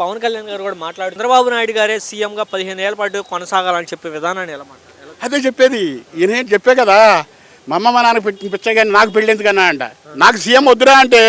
పవన్ కళ్యాణ్ గారు కూడా మాట్లాడు చంద్రబాబు నాయుడు గారే సీఎంగా పదిహేను ఏళ్ళ పాటు కొనసాగాలని చెప్పే విధానాన్ని ఎలా మాట్లాడారు అదే చెప్పేది. ఈయన చెప్పే కదా? మా అమ్మ మా నాన్న పెట్టిన పిచ్చే కానీ నాకు పెళ్ళి ఎందుకన్నా అంట. నాకు సీఎం వద్దురా అంటే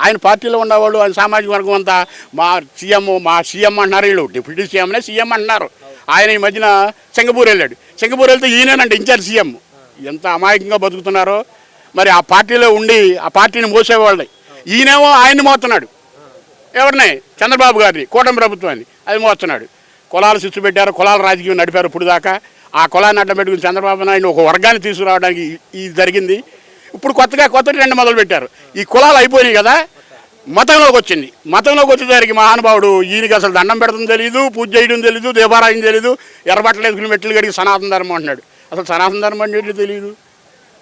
ఆయన పార్టీలో ఉండేవాళ్ళు ఆయన సామాజిక వర్గం అంతా మా సీఎం మా సీఎం అంటున్నారు వీళ్ళు. డిప్యూటీ సీఎంనే సీఎం అంటున్నారు. ఆయన ఈ మధ్యన సింగపూర్ వెళ్ళాడు. సింగపూర్ వెళ్తే ఈయనేనండి ఇన్ఛార్జ్ సీఎం. ఎంత అమాయకంగా బతుకుతున్నారో. మరి ఆ పార్టీలో ఉండి ఆ పార్టీని మోసేవాళ్ళని. ఈయనేమో ఆయన్ని మోతున్నాడు ఎవరిని? చంద్రబాబు గారిని కూటమి ప్రభుత్వాన్ని. అది మోస్తున్నాడు. కులాలు శిస్తు పెట్టారు కులాల రాజకీయం నడిపారు ఇప్పుడు దాకా. ఆ కులాన్ని అడ్డం పెట్టుకుని చంద్రబాబు నాయుడు ఒక వర్గాన్ని తీసుకురావడానికి ఇది జరిగింది. ఇప్పుడు కొత్తగా కొత్త రెండు మొదలు పెట్టారు. ఈ కులాలు అయిపోయినాయి కదా మతంలోకి వచ్చింది. మతంలోకి వచ్చేసరికి మహానుభావుడు ఈయనకి అసలు దండం పెడతాం తెలియదు పూజ చేయడం తెలియదు దేవారాయం తెలియదు ఎర్రబట్టలు వేసుకుని మెట్లు కడిగి సనాతన ధర్మం అంటున్నాడు. అసలు సనాతన ధర్మం అంటే తెలియదు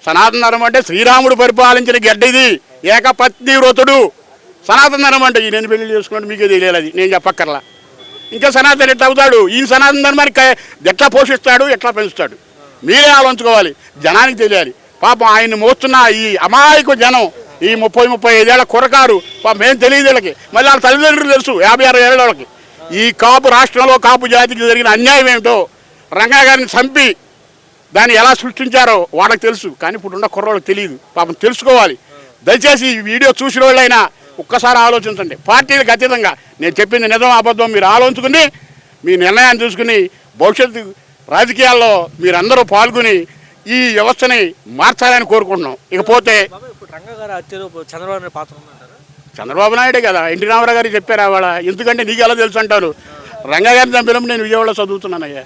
సనాతన ధర్మం అంటే శ్రీరాముడు పరిపాలించిన గడ్డ ఇది ఏకపత్ని వ్రతుడు సనాతన ధర్మం అంటే ఈయన పెళ్ళి చేసుకున్నాడు మీకే తెలియాలి అది. నేను చెప్పక్కర్లా. ఇంకా సనాతన ఎట్లా అవుతాడు. ఈయన సనాతన ధర్మానికి ఎట్లా పోషిస్తాడు ఎట్లా పెంచుతాడు? మీరే ఆలోచించుకోవాలి. జనానికి తెలియాలి. పాపం ఆయన్ని మోస్తున్న ఈ అమాయక జనం ఈ ముప్పై ముప్పై ఐదేళ్ళ కురకారు పాపం ఏం తెలియదు వీళ్ళకి. మళ్ళీ వాళ్ళ తల్లిదండ్రులు తెలుసు యాభై అరవై ఏళ్ళ వాళ్ళకి. ఈ కాపు రాష్ట్రంలో కాపు జాతికి జరిగిన అన్యాయం ఏమిటో రంగా గారిని చంపి దాన్ని ఎలా సృష్టించారో వాళ్ళకి తెలుసు. కానీ ఇప్పుడున్న కుర్రోళ్ళకి తెలియదు. పాపం తెలుసుకోవాలి. దయచేసి ఈ వీడియో చూసిన వాళ్ళైనా ఒక్కసారి ఆలోచించండి. పార్టీలకు అతీతంగా నేను చెప్పింది నిజం అబద్ధం మీరు ఆలోచించుకుని మీ నిర్ణయాన్ని చూసుకుని భవిష్యత్తు రాజకీయాల్లో మీరందరూ పాల్గొని ఈ వ్యవస్థని మార్చాలని కోరుకుంటున్నాం. ఇకపోతే గారు చంద్రబాబు నాయుడు కదా. ఎన్టీ రామారావు గారికి చెప్పారు ఆవిడ. ఎందుకంటే నీకు ఎలా తెలుసు అంటారు. రంగా గారిని చంపినప్పుడు నేను విజయవాడలో చదువుతున్నానయ్యా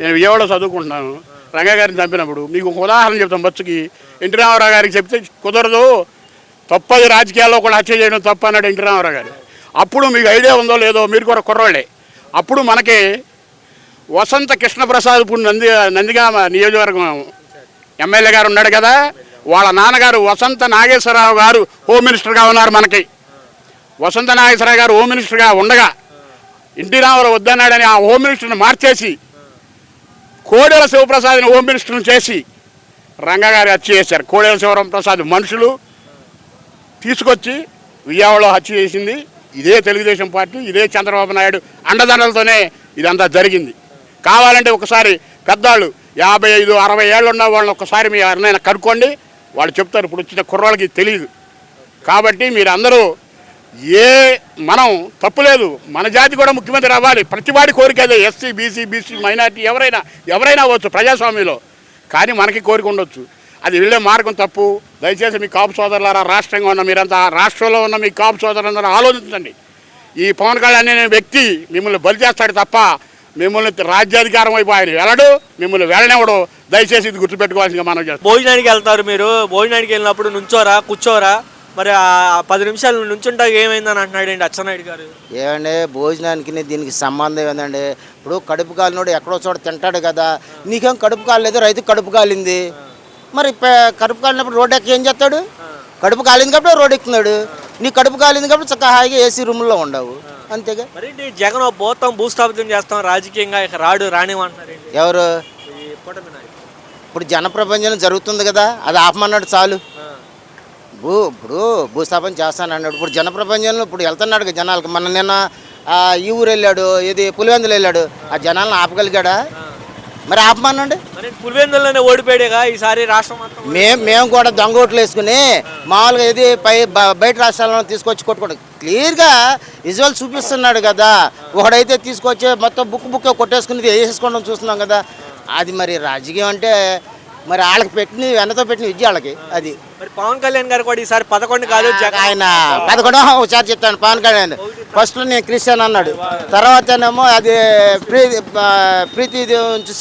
నేను విజయవాడలో చదువుకుంటున్నాను. రంగా గారిని చంపినప్పుడు మీకు ఒక ఉదాహరణ చెప్తాం బస్సుకి. ఎన్టీ రామారావు గారికి చెప్తే కుదరదు. తప్పది రాజకీయాల్లో కూడా హత్య చేయడం తప్ప అన్నాడు ఎన్టీ రామారావు గారు. అప్పుడు మీకు ఐడియా ఉందో లేదో మీరు కూడా కుర్రోళ్ళే. అప్పుడు మనకి వసంత కృష్ణప్రసాద్ ఇప్పుడు నంది నందిగామ నియోజకవర్గం ఎమ్మెల్యే గారు ఉన్నాడు కదా వాళ్ళ నాన్నగారు వసంత నాగేశ్వరరావు గారు హోమ్ మినిస్టర్గా ఉన్నారు మనకి. వసంత నాగేశ్వరరావు గారు హోమ్ మినిస్టర్గా ఉండగా ఎన్టీ రామారావు వద్దన్నాడని ఆ హోమ్ మినిస్టర్ని మార్చేసి కోడెల శివప్రసాద్ని హోమ్ మినిస్టర్ని చేసి రంగా గారు హత్య చేశారు. కోడెల శివప్రసాద్ మనుషులు తీసుకొచ్చి విజయవాడలో హత్య చేసింది. ఇదే తెలుగుదేశం పార్టీ ఇదే చంద్రబాబు నాయుడు అండదండలతోనే ఇదంతా జరిగింది. కావాలంటే ఒకసారి పెద్దవాళ్ళు యాభై ఐదు అరవై ఏళ్ళు ఉన్న వాళ్ళని ఒకసారి మీ ఎవరినైనా కనుక్కోండి. వాళ్ళు చెప్తారు ఇప్పుడు వచ్చిన కుర్రాళ్ళకి తెలియదు కాబట్టి మీరు అందరూ ఏ మనం తప్పులేదు మన జాతి కూడా ముఖ్యమంత్రి అవ్వాలి. ప్రతివాడి కోరిక అదే. ఎస్సీ బీసీ బీసీ మైనార్టీ ఎవరైనా ఎవరైనా అవ్వచ్చు ప్రజాస్వామ్యంలో. కానీ మనకి కోరిక ఉండొచ్చు. అది వెళ్ళే మార్గం తప్పు. దయచేసి మీ కాపు సోదరులారా రాష్ట్రంగా ఉన్న మీరంతా రాష్ట్రంలో ఉన్న మీ కాపు సోదరులందరూ ఆలోచించండి. ఈ పవన్ కళ్యాణ్ అనే వ్యక్తి మిమ్మల్ని బలి చేస్తాడు తప్ప మిమ్మల్ని రాజ్యాధికారం వైపు ఆయన వెళ్ళడు మిమ్మల్ని వెళ్ళనివ్వడు. దయచేసి ఇది గుర్తుపెట్టుకోవాల్సిందిగా మనం చేస్తాం. భోజనానికి వెళ్తారు మీరు. భోజనానికి వెళ్ళినప్పుడు నుంచోరా కూర్చోరా? మరి ఆ పది నిమిషాలు నుంచుంటా ఏమైందని అంటున్నాడు అండి అచ్చెన్నాయుడు గారు. ఏమండి భోజనానికి దీనికి సంబంధం ఏందండి? ఇప్పుడు కడుపు కాలినోడు ఎక్కడో చోట తింటాడు కదా. నీకేం కడుపు కాలేదు రైతు కడుపు కాలింది. మరి కడుపు కాలినప్పుడు రోడ్డు ఎక్కి ఏం చేస్తాడు? కడుపు కాలింది కాబట్టి రోడ్డు ఎక్కుతున్నాడు. నీ కడుపు కాలింది కాబట్టి చక్కగా హాయిగా ఏసీ రూమ్లో ఉండవు. అంతేగా? మరి జగన్ పోతాం భూస్థాపితం చేస్తాం రాజకీయంగా ఇక రాడు రానివ్వంటున్నారు ఎవరు. ఇప్పుడు జన ప్రపంచం జరుగుతుంది కదా అది ఆపమన్నాడు చాలు. భూ ఇప్పుడు భూస్థాపన చేస్తానన్నాడు ఇప్పుడు జన ప్రపంచంలో ఇప్పుడు వెళ్తున్నాడు జనాలకు. మన నిన్న ఈ ఊరు వెళ్ళాడు ఇది పులివెందులు వెళ్ళాడు. ఆ జనాలను ఆపగలిగాడా? మరి ఆపమనండి మరి పులివెందుల్లోనే ఓడిపోయాడుగా ఈసారి రాష్ట్రం మేము మేము కూడా దొంగ ఓట్లు వేసుకుని మామూలుగా ఇది పై బయట రాష్ట్రాలను తీసుకొచ్చి కొట్టుకోవడం క్లియర్గా విజువల్ చూపిస్తున్నాడు కదా. ఒకడైతే తీసుకొచ్చి మొత్తం బుక్ బుక్ కొట్టేసుకుని వేసేసుకోవడం చూస్తున్నాం కదా. అది మరి రాజకీయం అంటే మరి వాళ్ళకి పెట్టిన వెన్నతో పెట్టిన విద్య వాళ్ళకి అది. మరి పవన్ కళ్యాణ్ గారు కూడా ఈసారి పదకొండు కాదు ఆయన పదకొండు ఒకసారి చెప్తాను పవన్ కళ్యాణ్. ఫస్ట్ నేను క్రిస్టియన్ అన్నాడు. తర్వాతనేమో అది ప్రీతి ప్రీతి ఉంచి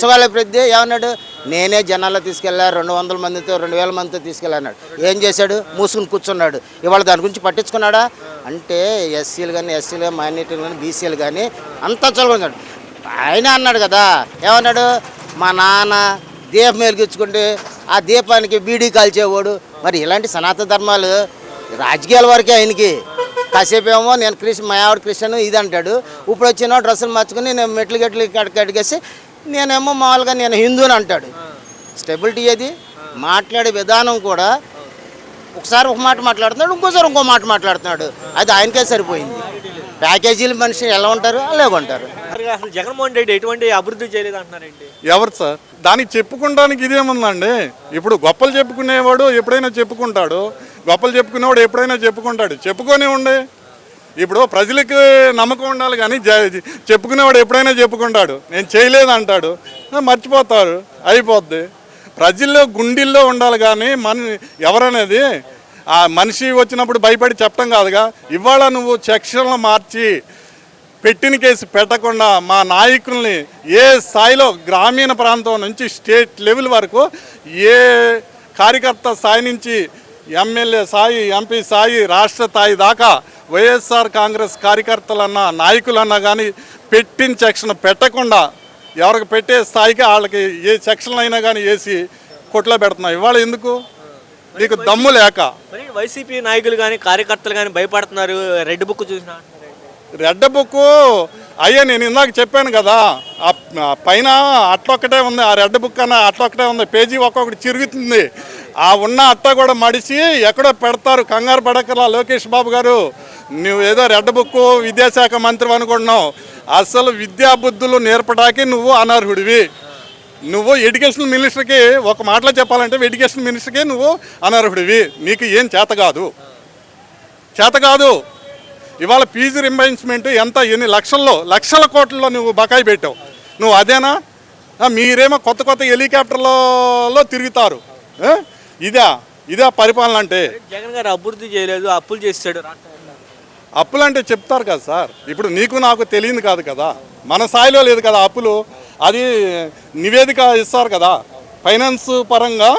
సుగాల ప్రీతి ఏమన్నాడు? నేనే జనాల్లో తీసుకెళ్ళా రెండు వందల మందితో రెండు వేల మందితో తీసుకెళ్ళాడు ఏం చేశాడు? మూసుకుని కూర్చున్నాడు. ఇవాళ దాని గురించి పట్టించుకున్నాడా? అంటే ఎస్సీలు కానీ ఎస్సీలు కానీ మైనార్టీలు కానీ బీసీలు కానీ అంతా చదువుకున్నాడు ఆయన అన్నాడు కదా ఏమన్నాడు? మా నాన్న దీపం వెలిగించుకుంటే ఆ దీపానికి బీడీ కాల్చేవాడు. మరి ఇలాంటి సనాతన ధర్మాలు రాజకీయాల వరకే ఆయనకి. కాసేపు ఏమో నేను క్రిస్టియన్ మా ఆవిడ క్రిస్టియన్ ఇది అంటాడు. ఇప్పుడు వచ్చిన డ్రెస్సులు మార్చుకుని నేను మెట్లు గట్లు కడిగి అడిగేసి నేనేమో మామూలుగా నేను హిందూని అంటాడు. స్టెబిలిటీ అది మాట్లాడే విధానం కూడా ఒకసారి ఒక మాట మాట్లాడుతున్నాడు ఇంకోసారి ఇంకో మాట మాట్లాడుతున్నాడు. అది ఆయనకే సరిపోయింది. ప్యాకేజీలు మనిషి ఎలా ఉంటారు? అలాగే ఉంటారు. అసలు జగన్మోహన్ రెడ్డి ఎటువంటి అభివృద్ధి చేయలేదు అంటున్నారేంటి ఎవరు సార్? దానికి చెప్పుకోవడానికి ఇదేముందండి ఇప్పుడు గొప్పలు చెప్పుకునేవాడు ఎప్పుడైనా చెప్పుకుంటాడు. గొప్పలు చెప్పుకునేవాడు ఎప్పుడైనా చెప్పుకుంటాడు. చెప్పుకొని ఉండే. ఇప్పుడు ప్రజలకి నమ్మకం ఉండాలి కానీ జ- చెప్పుకునేవాడు ఎప్పుడైనా చెప్పుకుంటాడు. నేను చేయలేదు అంటాడు మర్చిపోతారు. అయిపోద్ది. ప్రజల్లో గుండెల్లో ఉండాలి కానీ మన ఎవరనేది ఆ మనిషి వచ్చినప్పుడు భయపడి చెప్పడం కాదుగా. ఇవాళ నువ్వు సెక్షన్లు మార్చి పెట్టిన కేసు పెట్టకుండా మా నాయకుల్ని ఏ స్థాయిలో గ్రామీణ ప్రాంతం నుంచి స్టేట్ లెవెల్ వరకు ఏ కార్యకర్త స్థాయి నుంచి ఎమ్మెల్యే స్థాయి ఎంపీ స్థాయి రాష్ట్ర స్థాయి దాకా వైఎస్ఆర్ కాంగ్రెస్ కార్యకర్తలన్నా నాయకులన్నా కానీ పెట్టిన సెక్షన్ పెట్టకుండా ఎవరికి పెట్టే స్థాయికి వాళ్ళకి ఏ సెక్షన్లు అయినా కానీ వేసి కొట్లో పెడుతున్నాం ఇవాళ ఎందుకు? నీకు దమ్ము లేక. వైసీపీ నాయకులు కానీ కార్యకర్తలు కానీ భయపడుతున్నారు. రెడ్ బుక్ చూసినా? Red book? అయ్యా నేను ఇందాక చెప్పాను కదా ఆ పైన అట్లొక్కటే ఉంది. ఆ రెడ్ బుక్ అన్న అట్లొక్కటే ఉంది. పేజీ ఒక్కొక్కటి చిరుగుతుంది. ఆ ఉన్న అత్త కూడా మడిచి ఎక్కడో పెడతారు. కంగారు పడకలా లోకేష్ బాబు గారు. నువ్వు ఏదో రెడ్ బుక్ విద్యాశాఖ మంత్రి అనుకుంటున్నావు. అసలు విద్యాబుద్ధులు నేర్పడానికి నువ్వు అనర్హుడివి. నువ్వు ఎడ్యుకేషన్ మినిస్టర్కి ఒక మాటలో చెప్పాలంటే ఎడ్యుకేషన్ మినిస్టర్కి నువ్వు అనర్హుడివి. నీకు ఏం చేత కాదు. చేత కాదు. ఇవాళ ఫీజు రింబర్స్మెంట్ ఎంత? ఎన్ని లక్షల్లో లక్షల కోట్లలో నువ్వు బకాయి పెట్టావు. నువ్వు అదేనా? మీరేమో కొత్త కొత్త హెలికాప్టర్లలో తిరుగుతారు. ఇదా ఇదా పరిపాలన అంటే. జగన్ గారు అభివృద్ధి చేయలేదు అప్పులు చేస్తాడు. అప్పులు అంటే చెప్తారు కదా సార్. ఇప్పుడు నీకు నాకు తెలియదు కాదు కదా. మన స్థాయిలో లేదు కదా అప్పులు. అది నివేదిక ఇస్తారు కదా. ఫైనాన్స్ పరంగా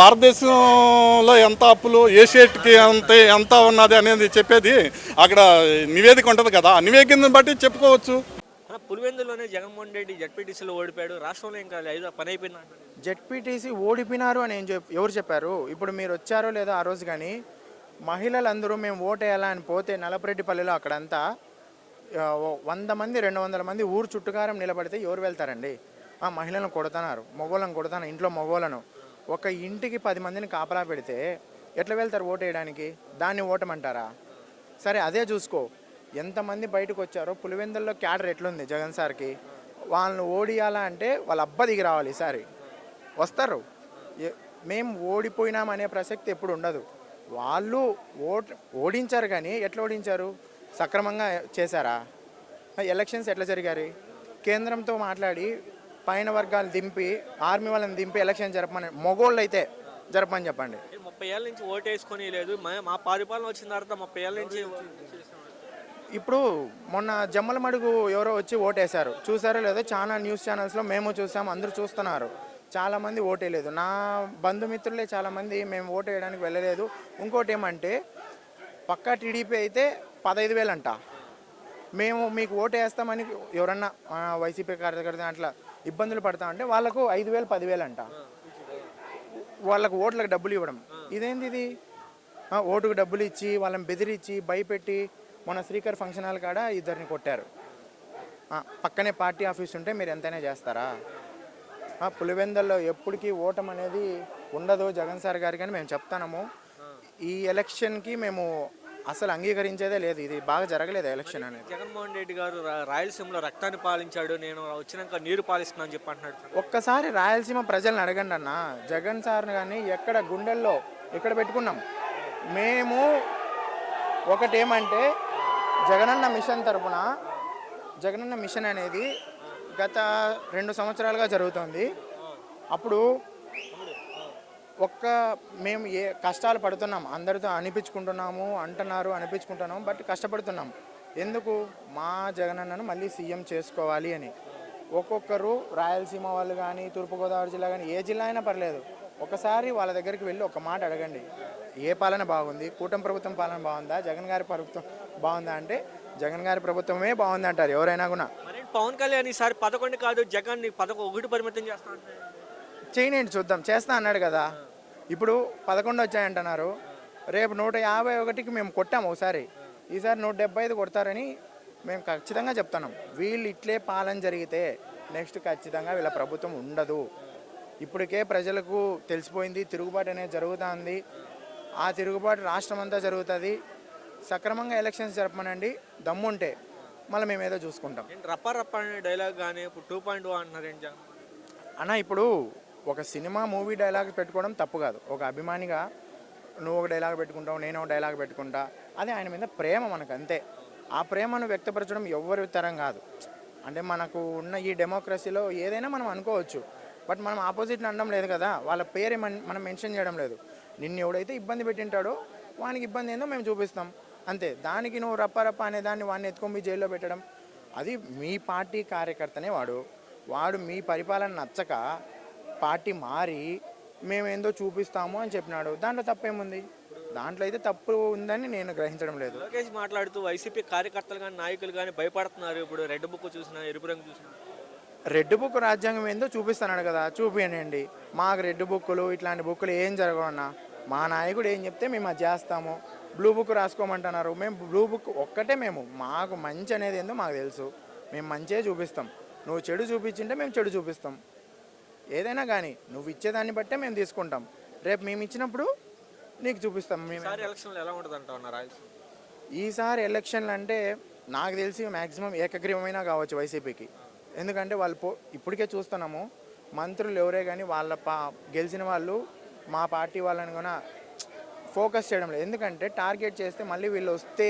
భారతదేశంలో ఎంత అప్పులు ఏషియట్కి ఎంత ఎంత ఉన్నది అనేది చెప్పేది అక్కడ నివేదిక ఉంటుంది కదా. ఆ నివేదికను బట్టి చెప్పుకోవచ్చు. పులివెందులోనే జగన్మోహన్ రెడ్డి జడ్పీటీసీలో ఓడిపోయాడు. రాష్ట్రంలో ఇంకా ఐదు పని అయిపోయింది. జెడ్పీటీసీ ఓడిపోయినారు అని ఏం చెప్ ఎవరు చెప్పారు? ఇప్పుడు మీరు వచ్చారో లేదో ఆ రోజు కానీ మహిళలందరూ మేము ఓటేయాలా అని పోతే నలపరెడ్డిపల్లిలో అక్కడంతా వంద మంది రెండు వందల మంది ఊరు చుట్టుకారం నిలబడితే ఎవరు వెళ్తారండి? ఆ మహిళలను కొడతన్నారు మొగోళ్ళను కొడతాను ఇంట్లో మొగోళ్ళను. ఒక ఇంటికి పది మందిని కాపలా పెడితే ఎట్లా వెళ్తారు ఓటేయడానికి దాన్ని ఓటమంటారా? సరే అదే చూసుకో. ఎంతమంది బయటకు వచ్చారో పులివెందుల్లో క్యాడర్ ఎట్లుంది జగన్ సార్కి? వాళ్ళని ఓడియాలా అంటే వాళ్ళ అబ్బ దిగి రావాలి ఈసారి. వస్తారు. మేము ఓడిపోయినాం అనే ప్రసక్తి ఎప్పుడు ఉండదు. వాళ్ళు ఓట్ ఓడించారు కానీ ఎట్లా ఓడించారు? సక్రమంగా చేశారా? ఎలక్షన్స్ ఎట్లా జరిగాయి? కేంద్రంతో మాట్లాడి పైన వర్గాలు దింపి ఆర్మీ వాళ్ళని దింపి ఎలక్షన్ జరపమని మగోళ్ళు అయితే జరపమని చెప్పండి. ముప్పై ఏళ్ళ నుంచి ఓటు వేసుకొని లేదు. మా- పరిపాలన వచ్చిన తర్వాత ముప్పై ఏళ్ళ నుంచి ఇప్పుడు మొన్న జమ్మల మడుగు ఎవరో వచ్చి ఓటేశారు. చూసారో లేదో? చాలా న్యూస్ ఛానల్స్లో మేము చూసాం అందరూ చూస్తున్నారు. చాలామంది ఓటేయలేదు. నా బంధుమిత్రులే చాలామంది మేము ఓటు వేయడానికి వెళ్ళలేదు. ఇంకోటి ఏమంటే పక్కా టీడీపీ అయితే పదహైదు వేలు అంట మేము మీకు ఓటు వేస్తామని ఎవరన్నా వైసీపీ కార్యకర్త అట్లా ఇబ్బందులు పడతా అంటే వాళ్ళకు ఐదు వేలు పదివేలు అంట వాళ్ళకు ఓట్లకు డబ్బులు ఇవ్వడం. ఇదేంది ఇది? ఓటుకు డబ్బులు ఇచ్చి వాళ్ళని బెదిరించి భయపెట్టి మన శ్రీకర్ ఫంక్షన్ హాల్ కాడ ఇద్దరిని కొట్టారు. పక్కనే పార్టీ ఆఫీస్ ఉంటే మీరు ఎంతైనా చేస్తారా? పులివెందల్లో ఎప్పటికీ ఓటం అనేది ఉండదు జగన్ సార్ గారికి అని మేము చెప్తాము ఈ ఎలక్షన్కి మేము అసలు అంగీకరించేదే లేదు. ఇది బాగా జరగలేదు ఎలక్షన్ అనేది? జగన్మోహన్ రెడ్డి గారు రాయలసీమలో రక్తాన్ని పాలించాడు. నేను వచ్చినాక నీరు పాలిస్తున్నాను చెప్పి అంటున్నాడు ఒక్కసారి రాయలసీమ ప్రజలను అడగండి అన్న జగన్ సార్ని కానీ ఎక్కడ గుండెల్లో ఇక్కడ పెట్టుకున్నాం. మేము ఒకటేమంటే జగనన్న మిషన్ తరపున జగనన్న మిషన్ అనేది గత రెండు సంవత్సరాలుగా జరుగుతుంది. అప్పుడు ఒక్క మేము ఏ కష్టాలు పడుతున్నాం అందరితో అనిపించుకుంటున్నాము అంటున్నారు అనిపించుకుంటున్నాము బట్ కష్టపడుతున్నాం. ఎందుకు? మా జగనన్నను మళ్ళీ సీఎం చేసుకోవాలి అని. ఒక్కొక్కరు రాయలసీమ వాళ్ళు కానీ తూర్పుగోదావరి జిల్లా కానీ ఏ జిల్లా అయినా పర్లేదు. ఒకసారి వాళ్ళ దగ్గరికి వెళ్ళి ఒక మాట అడగండి. ఏ పాలన బాగుంది? కూటమి ప్రభుత్వం పాలన బాగుందా? జగన్ గారి ప్రభుత్వం బాగుందా అంటే జగన్ గారి ప్రభుత్వమే బాగుంది అంటారు ఎవరైనా కూడా. పవన్ కళ్యాణ్ ఈసారి పదకొండు కాదు జగన్ పదకొ ఒకటి పరిమితం చేస్తా చేయండి చూద్దాం. చేస్తా అన్నాడు కదా. ఇప్పుడు పదకొండు వచ్చాయంటున్నారు. రేపు నూట యాభై ఒకటికి మేము కొట్టాము ఒకసారి. ఈసారి నూట డెబ్బై ఐదు కొడతారని మేము ఖచ్చితంగా చెప్తున్నాం. వీళ్ళు ఇట్లే పాలన జరిగితే నెక్స్ట్ ఖచ్చితంగా వీళ్ళ ప్రభుత్వం ఉండదు. ఇప్పటికే ప్రజలకు తెలిసిపోయింది తిరుగుబాటు అనేది జరుగుతుంది. ఆ తిరుగుబాటు రాష్ట్రం అంతా జరుగుతుంది. సక్రమంగా ఎలక్షన్స్ జరపమనండి. దమ్ముంటే. మళ్ళీ మేము ఏదో చూసుకుంటాం. రప్ప రప్ప అనే డైలాగ్ కానీ ఇప్పుడు టూ పాయింట్ అంటున్నారు ఏంటి? అన్న ఇప్పుడు ఒక సినిమా మూవీ డైలాగ్ పెట్టుకోవడం తప్పు కాదు. ఒక అభిమానిగా నువ్వు ఒక డైలాగ్ పెట్టుకుంటావు నేను ఒక డైలాగ్ పెట్టుకుంటా అదే ఆయన మీద ప్రేమ మనకు అంతే. ఆ ప్రేమను వ్యక్తపరచడం ఎవరి తరం కాదు. అంటే మనకు ఉన్న ఈ డెమోక్రసీలో ఏదైనా మనం అనుకోవచ్చు. బట్ మనం ఆపోజిట్ని అనడం లేదు కదా. వాళ్ళ పేరే మన- మనం మెన్షన్ చేయడం లేదు. నిన్ను ఎవడైతే ఇబ్బంది పెట్టింటాడో వానికి ఇబ్బంది ఏందో మేము చూపిస్తాం. అంతే. దానికి నువ్వు రప్ప రప్ప అనే దాన్ని వాడిని ఎత్తుకొని జైల్లో పెట్టడం అది మీ పార్టీ కార్యకర్తనే వాడు. వాడు మీ పరిపాలన నచ్చక పార్టీ మారి మేమేందో చూపిస్తాము అని చెప్పినాడు. దాంట్లో తప్పేముంది? దాంట్లో అయితే తప్పు ఉందని నేను గ్రహించడం లేదు. లోకేష్ మాట్లాడుతూ వైసీపీ కార్యకర్తలు కానీ నాయకులు కానీ భయపడుతున్నారు. ఇప్పుడు రెడ్ బుక్ చూసినా ఎరుపు రంగు చూసినా. రెడ్ బుక్ రాజ్యాంగం ఏందో చూపిస్తున్నాడు కదా చూపియండి. మాకు రెడ్ బుక్కులు ఇట్లాంటి బుక్కులు ఏం జరగవన్నా. మా నాయకుడు ఏం చెప్తే మేము అది చేస్తాము. బ్లూ బుక్ రాసుకోమంటున్నారు. మేము బ్లూ బుక్ ఒక్కటే మేము. మాకు మంచి అనేది ఏందో మాకు తెలుసు. మేము మంచిగా చూపిస్తాం. నువ్వు చెడు చూపించింటే మేము చెడు చూపిస్తాం. ఏదైనా కానీ నువ్వు ఇచ్చేదాన్ని బట్టే మేము తీసుకుంటాం. రేపు మేము ఇచ్చినప్పుడు నీకు చూపిస్తాం. మేము ఈసారి ఎలక్షన్లు ఎలా ఉంటుంది ఈసారి ఎలక్షన్లు అంటే నాకు తెలిసి మ్యాక్సిమం ఏకగ్రీవమైనా కావచ్చు వైసీపీకి. ఎందుకంటే వాళ్ళు పో ఇప్పటికే చూస్తున్నాము. మంత్రులు ఎవరే కానీ వాళ్ళ పా గెలిచిన వాళ్ళు మా పార్టీ వాళ్ళని కూడా ఫోకస్ చేయడం లేదు. ఎందుకంటే టార్గెట్ చేస్తే మళ్ళీ వీళ్ళు వస్తే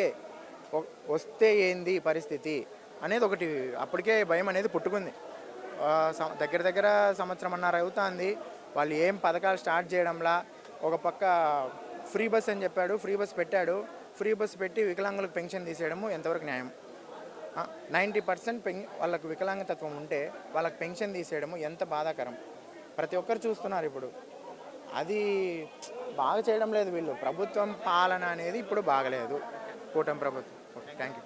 వస్తే ఏంది పరిస్థితి అనేది ఒకటి అప్పటికే భయం అనేది పుట్టుకుంది. దగ్గర దగ్గర సంవత్సరం అన్నారు అవుతుంది. వాళ్ళు ఏం పథకాలు స్టార్ట్ చేయడంలా ఒక పక్క ఫ్రీ బస్ అని చెప్పాడు ఫ్రీ బస్ పెట్టాడు. ఫ్రీ బస్ పెట్టి వికలాంగులకు పెన్షన్ తీసేయడము ఎంతవరకు న్యాయం? నైంటీ పర్సెంట్ పెన్ వాళ్ళకు వికలాంగతత్వం ఉంటే వాళ్ళకి పెన్షన్ తీసేయడము ఎంత బాధాకరం? ప్రతి ఒక్కరు చూస్తున్నారు ఇప్పుడు. అది బాగా చేయడం లేదు వీళ్ళు. ప్రభుత్వం పాలన అనేది ఇప్పుడు బాగలేదు. కూటమి ప్రభుత్వం. Okay thank you